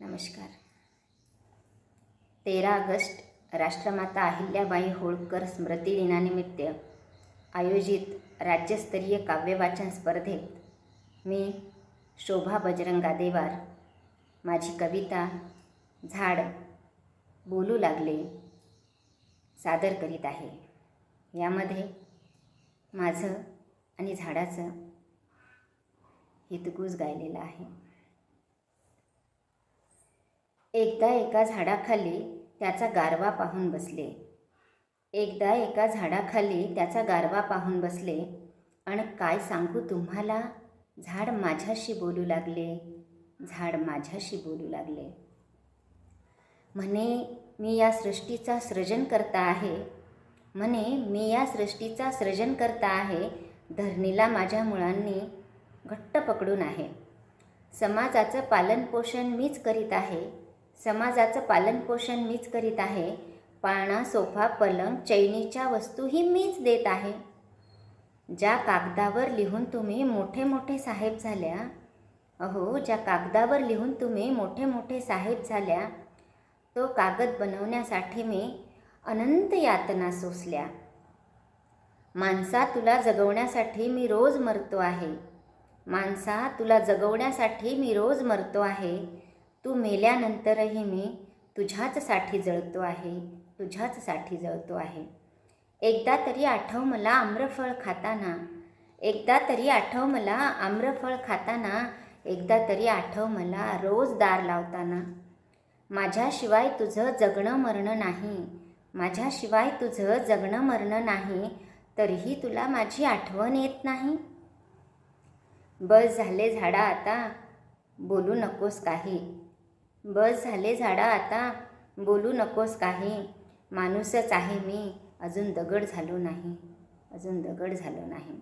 नमस्कार. तेरा ऑगस्ट राष्ट्रमाता अहिल्याबाई होळकर स्मृती दिनानिमित्त आयोजित राज्यस्तरीय काव्यवाचन स्पर्धेत मी शोभा बजरंगा देवार माझी कविता झाड बोलू लागले सादर करीत आहे. यामध्ये माझं आणि झाडाचं हितगुज गायलेलं आहे. एकदा एका झाडाखाली त्याचा गारवा पाहून बसले. एकदा एका झाडाखाली त्याचा गारवा पाहून बसले. आणि काय सांगू तुम्हाला? झाड माझ्याशी बोलू लागले. झाड माझ्याशी बोलू लागले. म्हणे मी या सृष्टीचा सृजन करता आहे. म्हणे मी या सृष्टीचा सृजन करता आहे. धरणीला माझ्या मुळांनी घट्ट पकडून आहे. समाजाचं पालनपोषण मीच करीत आहे. समाजाचं पालनपोषण मीच करीत आहे. पाळणा सोफा पलंग चैनीच्या वस्तूही मीच देत आहे. ज्या कागदावर लिहून तुम्ही मोठे मोठे साहेब झाल्या अहो ज्या कागदावर लिहून तुम्ही मोठे मोठे साहेब झाल्या तो कागद बनवण्यासाठी मी अनंत यातना सोसल्या. माणसा तुला जगवण्यासाठी मी रोज मरतो आहे. माणसा तुला जगवण्यासाठी मी रोज मरतो आहे. तू मेल्यानंतरही मी तुझ्याचसाठी जळतो आहे तुझ्याचसाठी जळतो आहे. एकदा तरी आठव मला आम्रफळ खाताना एकदा तरी आठव मला आम्रफळ खाताना एकदा तरी आठव मला रोज दार लावताना. माझ्याशिवाय तुझं जगणं मरणं नाही माझ्याशिवाय तुझं जगणं मरणं नाही तरीही तुला माझी आठवण येत नाही? बस झाले झाडा आता बोलू नकोस काही. बस झाले झाडा आता. बोलू नकोस काही. माणूसच आहे मी. अजून दगड झालो नाही. अजून दगड झालो नाही.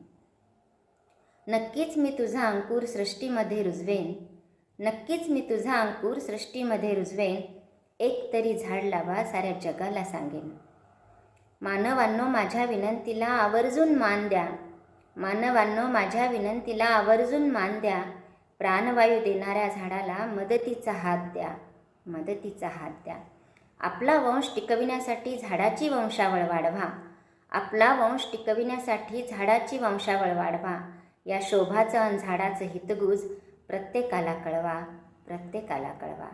नक्कीच मी तुझा अंकुर सृष्टीमध्ये रुजवेन. नक्कीच मी तुझा अंकुर सृष्टीमध्ये रुजवेन. एक तरी झाड लावा साऱ्या जगाला सांगेन. मानवांनो माझ्या विनंतीला आवर्जून मान द्या. मानवांनो माझ्या विनंतीला आवर्जून मान द्या. प्राणवायू देणाऱ्या झाडाला मदतीचा हात द्या. मदतीचा हात द्या. आपला वंश टिकविण्यासाठी झाडाची वंशावळ वाढवा. आपला वंश टिकविण्यासाठी झाडाची वंशावळ वाढवा. या शोभाचं आणि झाडाचं हितगुज प्रत्येकाला कळवा. प्रत्येकाला कळवा.